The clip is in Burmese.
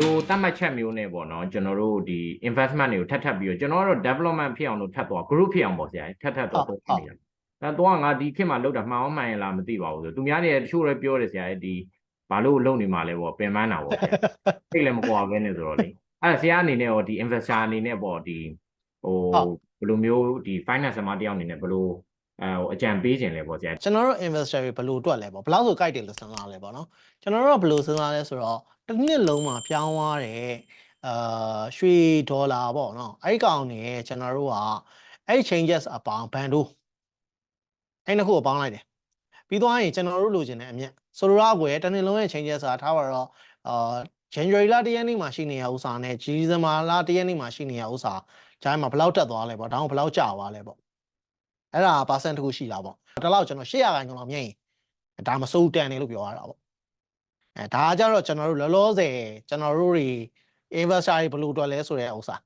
လို့တတ်မှတ်ချက်မျိုးနဲ့ပေါ့နော်ကျွန်တော်တို့ဒီ investment တွေကိုထပ်ထပ်ပြီးတော့ကျွန်တော်တို့ development ဖြစ်အောင်လို့ထပ်သွား group ဖြစ်အောင်ပေါ့ဆရာထပ်ထပ်တော့တော့နေတာအဲတော့ငါဒီခေတ်မှာလောက်တာမှန်အောင်မှန်ရင်လားမသိပါဘူးဆိုသူများတွေတချို့လည်းပြောတယ်ဆရာဒီဘာလို့လုံနေမှာလဲပေါ့ပင်ပန်းတာပေါ့စိတ်လည်းမကွာဘဲနဲ့ဆိုတော့လေအဲဆရာအနေနဲ့ရောဒီ investor အနေနဲ့ပေါ့ဒီဟိုဘယ်လိုမျိုးဒီ finance သမားတယောက်အနေနဲ့ဘယ်လို အဲဟိုအကြံပေးခြင်းလဲပေါ့ဆရာကျွန်တော်တို့ investor တွေဘယ်လိုတွက်လဲပေါ့ဘယ်လောက်ဆို guide တယ်လို့စဉ်းစားလဲပေါ့နော်ကျွန်တော်တို့ကဘယ်လိုစဉ်းစားလဲဆိုတော့တစ်နှစ်လုံးမှာပြောင်းသွားတဲ့အာရွှေဒေါ်လာပေါ့နော်အဲ့ဒီကောင်နေကျွန်တော်တို့ကအဲ့ဒီ changes အပေါင်းဘန်ဒိုအဲ့နှစ်ခုကိုပေါင်းလိုက်တယ်ပြီးသွားရင်ကျွန်တော်တို့လိုချင်တဲ့အမြတ်ဆိုလိုတော့ကွယ်တစ်နှစ်လုံးရဲ့ changes ဆိုတာထားပါတော့အာ January လ1ရက်နေ့မှာရှိနေရဥစ္စာနဲ့ December လ1ရက်နေ့မှာရှိနေရဥစ္စာဂျိုင်းမှာဘယ်လောက်တက်သွားလဲပေါ့ဒါမှဘယ်လောက်ကျသွားလဲပေါ့ အဲ့ဒါ percent တစ်ခုရှိတာပေါ့ဒါတော့ကျွန်တော်800ခိုင်ကျွန်တော်မြင်ရင်ဒါမစိုးတန်နေလို့ပြောရတာပေါ့အဲဒါကကြတော့ကျွန်တော်တို့လောလောဆယ်ကျွန်တော်တို့တွေ investor တွေဘယ်လိုတွက်လဲဆိုတဲ့ဥစ္စာ